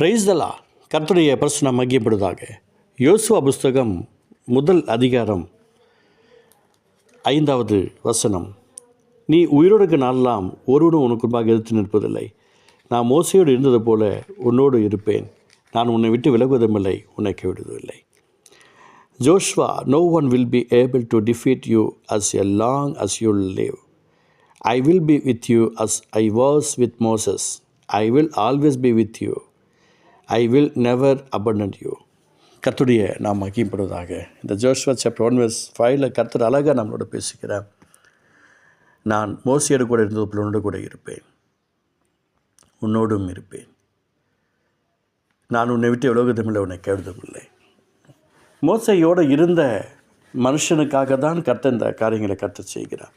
பிரைஸ்தலா கர்த்துடைய பிரச்சனை மகியப்படுவதாக யோசுவா புஸ்தகம் முதல் அதிகாரம் ஐந்தாவது வசனம். நீ உயிரோடுக்கு நாளெல்லாம் ஒருவனும் உனக்கு எதிர்த்து நிற்பதில்லை. நான் மோசையோடு இருந்தது போல உன்னோடு இருப்பேன். நான் உன்னை விட்டு விலகுவதுமில்லை உன்னை கைவிடுவதில்லை Joshua no one will be able to defeat you as a long as you live I will be with you as I was with Moses I will always be with you I will never abandon you கத்துடைய நாம் மகிப்படுவதாக இந்த Joshua chapter one verse ஃபைவ்ல கர்த்தர் அழகாக நம்மளோட பேசுகிறார். நான் மோசியோடு கூட இருந்தது போல உன்னோடு கூட இருப்பேன். உன்னோடும் இருப்பேன். நான் உன்னை விட்டு உலகத்துமில்லை உன்னை கைவிடுவதில்லை மோசையோடு இருந்த மனுஷனுக்காக தான் கர்த்த இந்த காரியங்களை கற்று செய்கிறார்.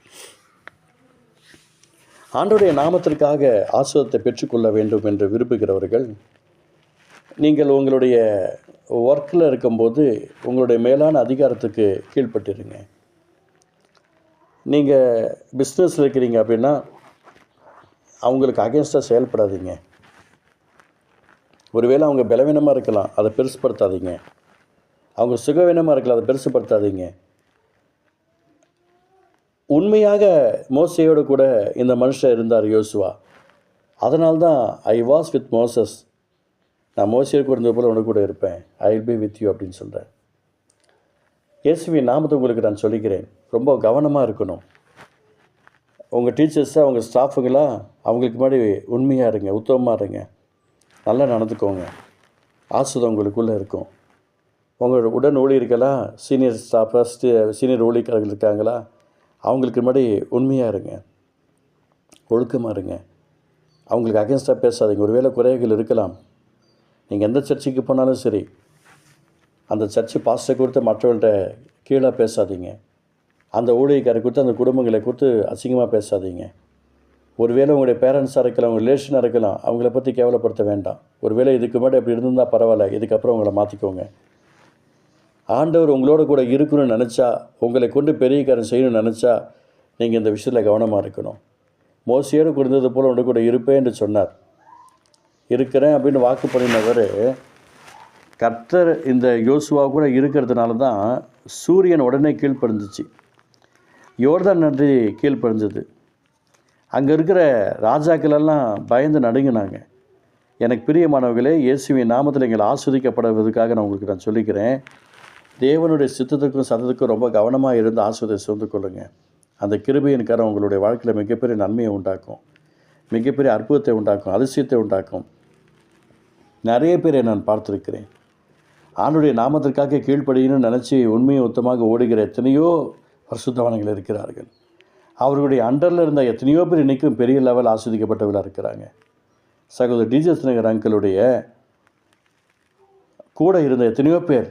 ஆண்டோடைய நாமத்திற்காக ஆசிரியத்தை பெற்றுக்கொள்ள வேண்டும் என்று விரும்புகிறவர்கள் நீங்கள் உங்களுடைய ஒர்க்கில் இருக்கும்போது உங்களுடைய மேலான அதிகாரத்துக்கு கீழ்ப்பட்டிருங்க. நீங்கள் பிஸ்னஸில் இருக்கிறீங்க அப்படின்னா அவங்களுக்கு அகேன்ஸ்டாக செயல்படாதீங்க. ஒருவேளை அவங்க பலவீனமாக இருக்கலாம் அதை பெருசுப்படுத்தாதீங்க அவங்க சுகவீனமாக இருக்கலாம் அதை பெருசுப்படுத்தாதீங்க உண்மையாக மோசையோடு கூட இந்த மனுஷன் இருந்தார் யோசுவா. அதனால்தான் ஐ வாஸ் வித் மோசஸ் நான் மோசையோடு கூட இருந்தது போல் உனக்கு கூட இருப்பேன். I will be with you அப்படின்னு சொல்கிறேன் இயேசுவின் நாமத்தை உங்களுக்கு நான் சொல்லிக்கிறேன். ரொம்ப கவனமாக இருக்கணும். உங்கள் டீச்சர்ஸாக உங்கள் ஸ்டாஃபுங்களாம் அவங்களுக்கு முன்னாடி உண்மையாக இருங்க உத்தமமாக இருங்க. நல்லா நடந்துக்கோங்க. ஆசுதம் உங்களுக்குள்ளே இருக்கும். உங்களோட உடன் ஊழியர்களா சீனியர் ஸ்டாஃப் சீனியர் ஊழியர்கள் இருக்காங்களா அவங்களுக்கு முன்னாடி உண்மையாக இருங்க. ஒழுக்கமாக இருங்க. அவங்களுக்கு அகேன்ஸ்டாக பேசாதீங்க. ஒருவேளை குறைகள் இருக்கலாம். நீங்கள் எந்த சர்ச்சுக்கு போனாலும் சரி அந்த சர்ச்சு பாஸ்டரை கொடுத்து மற்றவர்கள்ட்ட கீழே பேசாதீங்க. அந்த ஊழியக்காரை கொடுத்து அந்த குடும்பங்களை கொடுத்து அசிங்கமாக பேசாதீங்க. ஒருவேளை உங்களுடைய பேரண்ட்ஸாக இருக்கலாம் உங்கள் ரிலேஷனாக இருக்கலாம் அவங்கள பற்றி கேவலப்படுத்த வேண்டாம். ஒருவேளை இதுக்கு முன்னாடி அப்படி இருந்திருந்தால் பரவாயில்ல இதுக்கப்புறம் உங்களை மாற்றிக்கோங்க ஆண்டவர் உங்களோட கூட இருக்கணும்னு நினச்சா உங்களை கொண்டு பெரிய காரியம் செய்யணும்னு நினச்சா நீங்கள் இந்த விஷயத்தில் கவனமாக இருக்கணும். மோசியோடு கொடுத்தது போல் உங்களோட கூட இருப்பேன் என்று சொன்னார். இருக்கிறேன் அப்படின்னு வாக்கு பண்ணினவர் கர்த்தர் இந்த யோசுவா கூட இருக்கிறதுனால தான் சூரியன் உடனே கீழ்ப்படிஞ்சிச்சு. யோர்தான் நன்றி கீழ்ப்படிஞ்சது. அங்கே இருக்கிற ராஜாக்களெல்லாம் பயந்து நடுங்கினாங்க. எனக்கு பிரியமானவர்களே இயேசுவின் நாமத்தில் எங்களை ஆஸ்வதிக்கப்படுவதற்காக நான் உங்களுக்கு நான் சொல்லிக்கிறேன். தேவனுடைய சித்தத்துக்கும் சத்தத்துக்கும் ரொம்ப கவனமாக இருந்து ஆஸ்வதை சுமந்து கொள்ளுங்கள் அந்த கிருபையின் கரம் உங்களுடைய வாழ்க்கையில் மிகப்பெரிய நன்மையை உண்டாக்கும். மிகப்பெரிய அற்புதத்தை உண்டாக்கும் அதிசயத்தை உண்டாக்கும். நிறைய பேரை நான் பார்த்துருக்கிறேன். ஆண்டுடைய நாமத்திற்காக கீழ்ப்படியணும்னு நினச்சி உண்மையை உத்தமாக ஓடுகிற எத்தனையோ பரிசுத்தவான்கள் இருக்கிறார்கள். அவர்களுடைய அண்டரில் இருந்த எத்தனையோ பேர் இன்றைக்கும் பெரிய லெவல் ஆஸ்வதிக்கப்பட்டவர்களாக இருக்கிறாங்க. சகோதரர் டிஜஸ் நகர் அங்கிளுடைய கூட இருந்த எத்தனையோ பேர்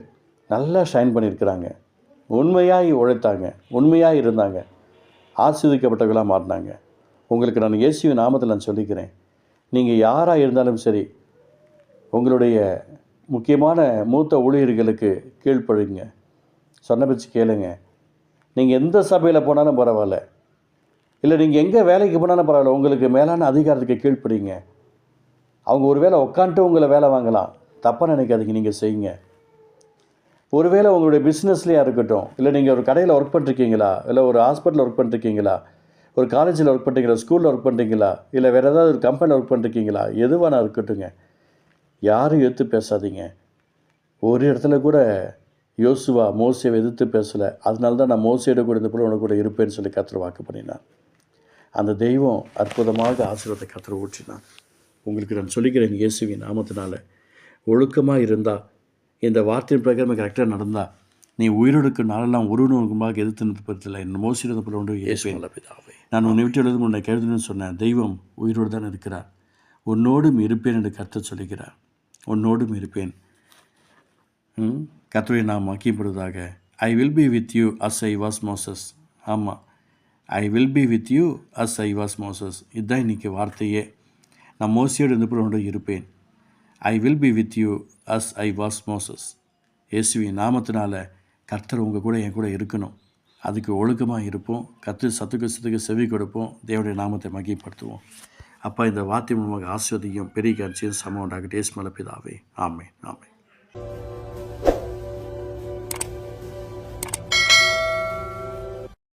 நல்லா ஷைன் பண்ணியிருக்கிறாங்க. உண்மையாக உழைத்தாங்க. உண்மையாக இருந்தாங்க. ஆஸ்வதிக்கப்பட்டவர்களாக மாறினாங்க. உங்களுக்கு நான் இயேசுவின் நாமத்தில் நான் சொல்லிக்கிறேன். நீங்கள் யாராக இருந்தாலும் சரி உங்களுடைய முக்கியமான மூத்த ஊழியர்களுக்கு கீழ்ப்பழுங்க சொன்ன பிச்சு கேளுங்க. நீங்கள் எந்த சபையில் போனாலும் பரவாயில்ல. இல்லை நீங்கள் எங்கே வேலைக்கு போனாலும் பரவாயில்ல. உங்களுக்கு மேலான அதிகாரத்துக்கு கீழ்ப்படுங்க. அவங்க ஒரு வேளை உட்காந்துட்டு உங்களை வேலை வாங்கலாம். தப்பாக நினைக்காதீங்க நீங்கள் செய்யுங்க. ஒருவேளை உங்களுடைய பிஸ்னஸ்லேயே இருக்கட்டும் இல்லை நீங்கள் ஒரு கடையில் ஒர்க் பண்ணிருக்கீங்களா இல்லை ஒரு ஹாஸ்பிட்டலில் ஒர்க் பண்ணிருக்கீங்களா ஒரு காலேஜில் ஒர்க் பண்ணுறீங்களா ஸ்கூலில் ஒர்க் பண்ணுறீங்களா இல்லை வேறு ஏதாவது ஒரு கம்பெனியில் ஒர்க் பண்ணிருக்கீங்களா எதுவானா இருக்கட்டுங்க யாரும் எதிர்த்து பேசாதீங்க. ஒரு இடத்துல கூட யோசுவா மோசையை எதிர்த்து பேசலை. அதனால தான் நான் மோசையோட கூட இந்த போல உனக்கு கூட இருப்பேன்னு சொல்லி கத்திர வாக்கு பண்ணினான் அந்த தெய்வம் அற்புதமாக ஆசீர்வாதத்தை கத்திர ஊற்றினான் உங்களுக்கு நான் சொல்லிக்கிறேன் இயேசுவின் நாமத்தினால. ஒழுக்கமாக இருந்தால் இந்த வார்த்தையின் பிரகாரம் கரெக்டாக நடந்தால் நீ உயிரோடுக்கு நாளெல்லாம் உருவனுக்குமாக எதிர்த்து நிற்பதில்லை என் மோசிருந்த போல ஒன்று இயேசுவின் பிதாவே. நான் உன்னை விட்டு எழுதும் உன்னை கருதுன்னு சொன்னேன். தெய்வம் உயிரோடு தான் இருக்கிறார். உன்னோடும் இருப்பேன் என்று கர்த்தர் சொல்லுகிறார். உன்னோடும் இருப்பேன். ம்? கர்த்தரை நாம் மக்கியப்படுவதாக I will be with you as I was Moses ஆமாம் I will be with you as I was Moses இதுதான் இன்றைக்கி வார்த்தையே. நான் மோசியோடு இருந்து இருப்பேன். I will be with you as I was Moses இயேசுவி நாமத்தினால் கர்த்தர் உங்கள் கூட என் கூட இருக்கணும். அதுக்கு ஒழுக்கமாக இருப்போம். கற்று சத்துக்கு சத்துக்கு செவி கொடுப்போம். தேவனுடைய நாமத்தை மகிப்படுத்துவோம் அப்பா இந்த வார்த்தை மூலமாக ஆசிர்வதியும் பெரிய காட்சியும் சமம் உண்டாகட்டே ஸ்மல பிதாவே. ஆமே ஆமே